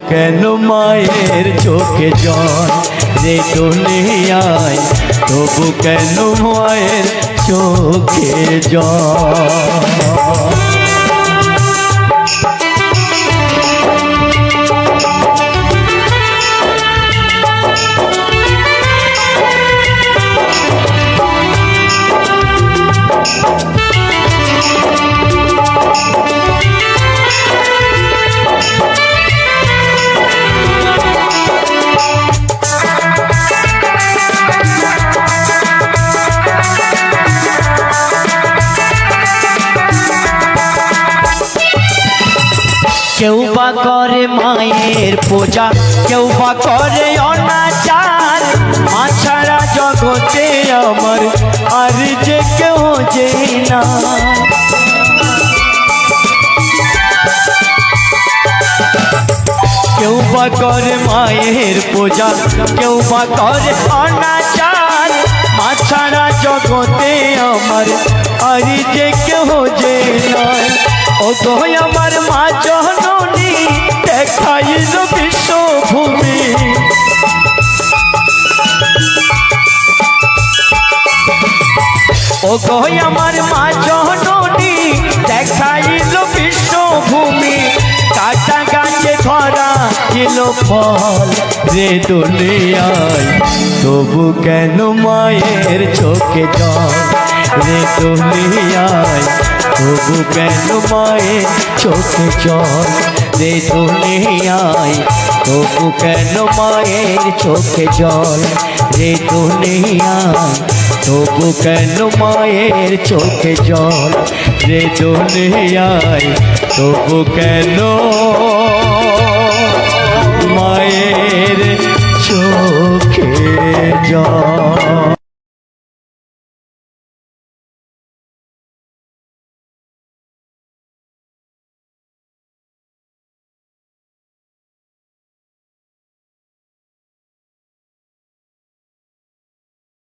কেন মায়ের চোখে জল রে দুনিয়ায় তবু কেন মায়ের চোখে জল? কেউ বা করে মায়ের পূজা, কেউ বা করে অনাচার। মা ছাড়া জগতে আমার, আর যে কেউ যে না। কেউ বা করে মায়ের পূজা, কেউ বা করে অনাচার। মা ছাড়া জগতে আমার, আর যে কেউ যে নয় ও তো আমার মা জননী দেখাইল বিশ্বভূমি। ও গো আমার মা জননী দেখাইল বিশ্বভূমি। কাটা গাছে ধরা ছিল ফল তবু কেন মায়ের চোখে জল রে দুনিয়ায়? তবু কেন মায়ের চোখে জল? রে দুনিয়ায় তবু কেন মায়ের চোখে জল? রে দুনিয়ায় তবু কেন মায়ের চোখে জল? রে দুনিয়ায় তবু কেন মায়ের চোখে জল?